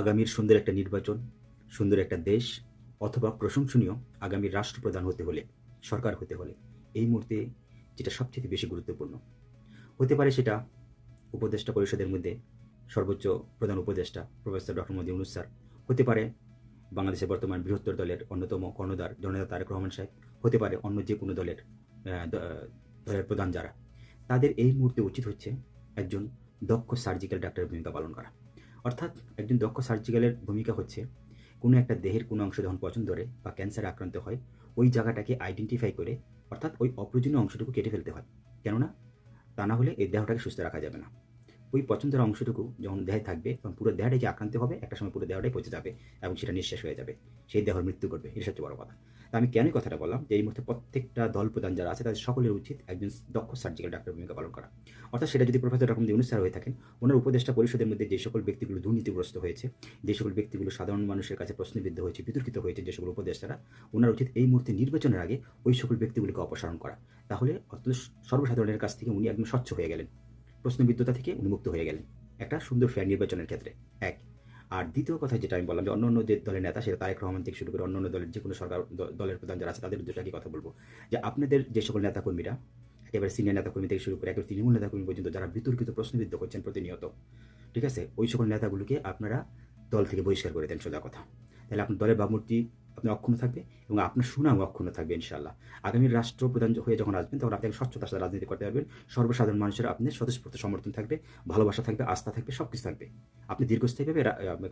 আগামীর সুন্দর একটা নির্বাচন, সুন্দর একটা দেশ অথবা প্রশংসনীয় আগামীর রাষ্ট্রপ্রধান হতে হলে, সরকার হতে হলে এই মুহূর্তে যেটা সবচেয়ে বেশি গুরুত্বপূর্ণ। হতে পারে সেটা উপদেষ্টা পরিষদের মধ্যে সর্বোচ্চ প্রধান উপদেষ্টা professor doctor Modi Yunus sir, হতে পারে বাংলাদেশের বর্তমান বৃহত্তর দলের অন্যতম কর্ণধার জননেতা তারেক রহমান সাহেব, হতে পারে অন্য যে কোনো দলের দলের প্রধান যারা। তাদের এই মুহূর্তে উচিত হচ্ছে একজন দক্ষ সার্জিক্যাল ডাক্তারের ভূমিকা পালন করা। অর্থাৎ একজন দক্ষ সার্জিক্যালের ভূমিকা হচ্ছে কোনো একটা দেহের কোনো অংশ যখন পছন্দ ধরে বা ক্যান্সারে আক্রান্ত হয়, ওই জায়গাটাকে আইডেন্টিফাই করে অর্থাৎ ওই অপ্রয়োজনীয় অংশটুকু কেটে ফেলতে হয়। কেননা তা না হলে এই দেহটাকে সুস্থ রাখা যাবে না। ওই পছন্দের অংশটুকু যখন দেহে থাকবে, তখন পুরো দেহটাই যে আক্রান্ত হবে? একটা সময় পুরো দেহটাই পচে যাবে এবং সেটা নিঃশেষ হয়ে যাবে। সেই দেহর মৃত্যু করবে। এটা সবচেয়ে বড় কথা। আমি কেন কথাটা বললাম? যে এই মুহূর্তে প্রত্যেকটা দল প্রধান যারা আছে, তাদের সকলের উচিত একজন দক্ষ সার্জিক্যাল ডাক্তার ভূমিকা পালন করা। অর্থাৎ সেটা যদি প্রফেসর ডক্টর ইউনুস স্যার হয়ে থাকেন, ওনার উপদেষ্টা পরিষদের মধ্যে যে সকল ব্যক্তিগুলো দুর্নীতিগ্রস্ত হয়েছে, যে সকল ব্যক্তিগুলো সাধারণ মানুষের কাছে প্রশ্নবিদ্ধ হয়েছে, বিতর্কিত হয়েছে যে সকল উপদেষ্টারা, ওনার উচিত এই মুহূর্তে নির্বাচনের আগে ওই সকল ব্যক্তিগুলিকে অপসারণ করা। তাহলে অন্তত সর্বসাধারণের কাছ থেকে উনি একদম স্বচ্ছ হয়ে গেলেন। প্রশ্নবিদ্ধতা থেকে উনি মুক্ত হয়ে গেলেন। একটা সুন্দর ফেয়ার নির্বাচনের ক্ষেত্রে। এক আর দ্বিতীয় কথা যেটা আমি বললাম যে অন্য অন্য যে দলের নেতা, সেটা তারেক রহমান থেকে শুরু করে অন্য অন্য দলের যে কোনো সরকার দলের প্রধান যারা আছে, তাদের উদ্দেশ্যে কি কথা বলব। যে আপনাদের যে সকল নেতাকর্মীরা, একেবারে সিনিয়র নেতাকর্মী থেকে শুরু করে একেবারে তৃণমূল নেতাকর্মী পর্যন্ত যারা বিতর্কিত প্রশ্নবিদ্ধ করছেন প্রতিনিয়ত, ঠিক আছে? ওই সকল নেতাগুলোকে আপনারা দল থেকে বহিষ্কার করে দেন সোজা কথা। তাহলে আপনার দলের ভাবমূর্তি আপনার অক্ষুণ্ণ থাকবে এবং আপনার সুনাম অক্ষুণ্ণ থাকবে ইনশাল্লাহ আগামী রাষ্ট্রপ্রধান হয়ে যখন আসবেন, তখন আপনি স্বচ্ছতার সাথে রাজনীতি করতে পারবেন। সর্বসাধারণ মানুষের আপনার স্বতঃস্ফূর্ত সমর্থন থাকবে, ভালোবাসা থাকবে, আস্থা থাকবে সব কিছু থাকবে। আপনি দীর্ঘস্থায়ীভাবে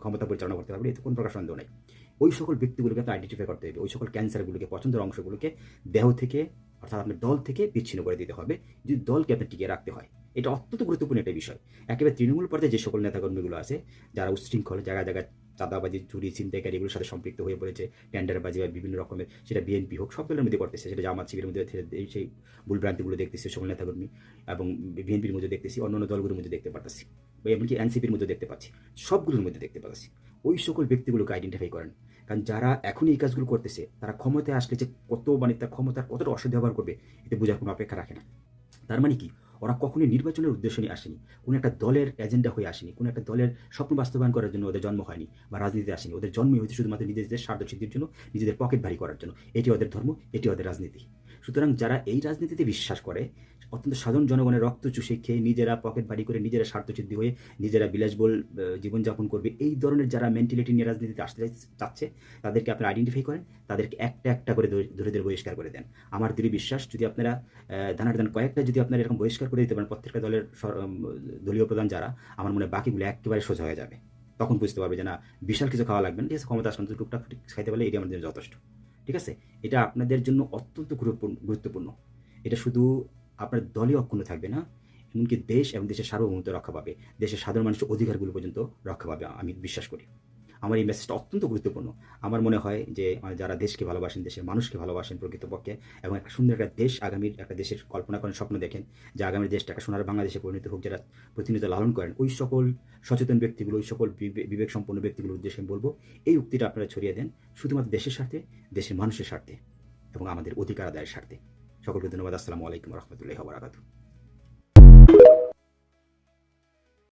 ক্ষমতা পরিচালনা করতে পারবেন, এতে কোনো প্রকার সন্দেহ নেই। ওই সকল ব্যক্তিগুলোকে আপনি আইডেন্টিফাই করতে হবে, ওই সকল ক্যান্সারগুলোকে পছন্দের অংশগুলোকে দেহ থেকে, অর্থাৎ আপনার দল থেকে বিচ্ছিন্ন করে দিতে হবে। যদি দলকে আপনি টিকিয়ে রাখতে হয়, এটা অত্যন্ত গুরুত্বপূর্ণ একটা বিষয়। একেবারে তৃণমূল পর্যায়ে যে সকল নেতাকর্মীগুলো আছে, যারা উচ্ছৃঙ্খল, জায়গায় জায়গায় চাঁদাবাজি চুরি ছিনতাইকারী এগুলোর সাথে সম্পৃক্ত হয়ে পড়েছে, টেন্ডারবাজি বা বিভিন্ন রকমের, সেটা বিএনপি হোক, সব দলের মধ্যে করতেছে, সেটা জামাত শিবিরের মধ্যে সেই ভুলভ্রান্তিগুলো দেখতেছি, সকল নেতাকর্মী এবং বিএনপির মধ্যে দেখতেছি, অন্যান্য দলগুলোর মধ্যে দেখতে পারতেছি বা এমনকি এনসিপির মধ্যে দেখতে পাচ্ছি, সবগুলোর মধ্যে দেখতে পাচ্ছি। ওই সকল ব্যক্তিগুলোকে আইডেন্টিফাই করেন, কারণ যারা এখন এই কাজগুলো করতেছে, তারা ক্ষমতায় আসলে যে কত মানে তার ক্ষমতার কতটা অসদ ব্যবহার করবে, এতে বোঝার কোনো অপেক্ষা রাখে না। তার মানে কি? ওরা কখনোই নির্বাচনের উদ্দেশ্য নিয়ে আসেনি। কোনো একটা দলের এজেন্ডা হয়ে আসেনি। কোনো একটা দলের স্বপ্ন বাস্তবায়ন করার জন্য ওদের জন্ম হয়নি বা রাজনীতিতে আসেনি। ওদের জন্মই হয়েছে শুধুমাত্র নিজেদের স্বার্থ সিদ্ধির জন্য, নিজেদের পকেট ভারী করার জন্য। এটি ওদের ধর্ম, এটি ওদের রাজনীতি। সুতরাং যারা এই রাজনীতিতে বিশ্বাস করে, অত্যন্ত সাধারণ জনগণের রক্ত চুষে খেয়ে নিজেরা পকেট ভারী করে নিজেরা স্বার্থসিদ্ধি হয়ে নিজেরা বিলাসবল জীবনযাপন করবে, এই ধরনের যারা মেন্টালিটি নিয়ে রাজনীতিতে আসতে চাচ্ছে, তাদেরকে আপনারা আইডেন্টিফাই করেন, তাদেরকে একটা একটা করে ধরে ধরে বহিষ্কার করে দেন। আমার দৃঢ় বিশ্বাস, যদি আপনারা দানার দান কয়েকটা যদি আপনারা এরকম বহিষ্কার করে দিতে পারেন, প্রত্যেকটা দলের দলীয় প্রধান যারা, আমার মনে হয় বাকিগুলো একেবারে সোজা হয়ে যাবে। তখন বুঝতে পারবে যে না, বিশাল কিছু খাওয়া লাগবে না, ঠিক আছে, ক্ষমতা আসলে অন্তত টুকটাক খাইতে পারলে এটি আমাদের যথেষ্ট। ঠিক আছে? এটা আপনাদের জন্য অত্যন্ত গুরুত্বপূর্ণ এটা শুধু আপনার দলই অক্ষুণ্ণ থাকবে না, এমনকি দেশ এবং দেশের সার্বভৌমত্ব রক্ষা পাবে। দেশের সাধারণ মানুষের অধিকারগুলো পর্যন্ত রক্ষা পাবে, আমি বিশ্বাস করি। আমার এই মেসেজটা অত্যন্ত গুরুত্বপূর্ণ। আমার মনে হয় যে আহ, যারা দেশকে ভালোবাসেন দেশের মানুষকে ভালোবাসেন প্রকৃতপক্ষে এবং একটা সুন্দর একটা দেশ আগামীর একটা দেশের কল্পনা করেন স্বপ্ন দেখেন যে আগামী দেশটা একটা সোনার বাংলাদেশে পরিণত হোক যারা প্রতিনিয়ত লালন করেন ওই সকল সচেতন ব্যক্তিগুলো ওই সকল বিবে- বিবেক সম্পন্ন ব্যক্তিগুলোর উদ্দেশ্যে আমি বলব এই উক্তিটা আপনারা ছড়িয়ে দেন শুধুমাত্র দেশের স্বার্থে দেশের মানুষের স্বার্থে এবং আমাদের অধিকার আদায়ের স্বার্থে। সকলকে ধন্যবাদ আসসালামু আলাইকুম রহমতুল্লাহ বারাকাতু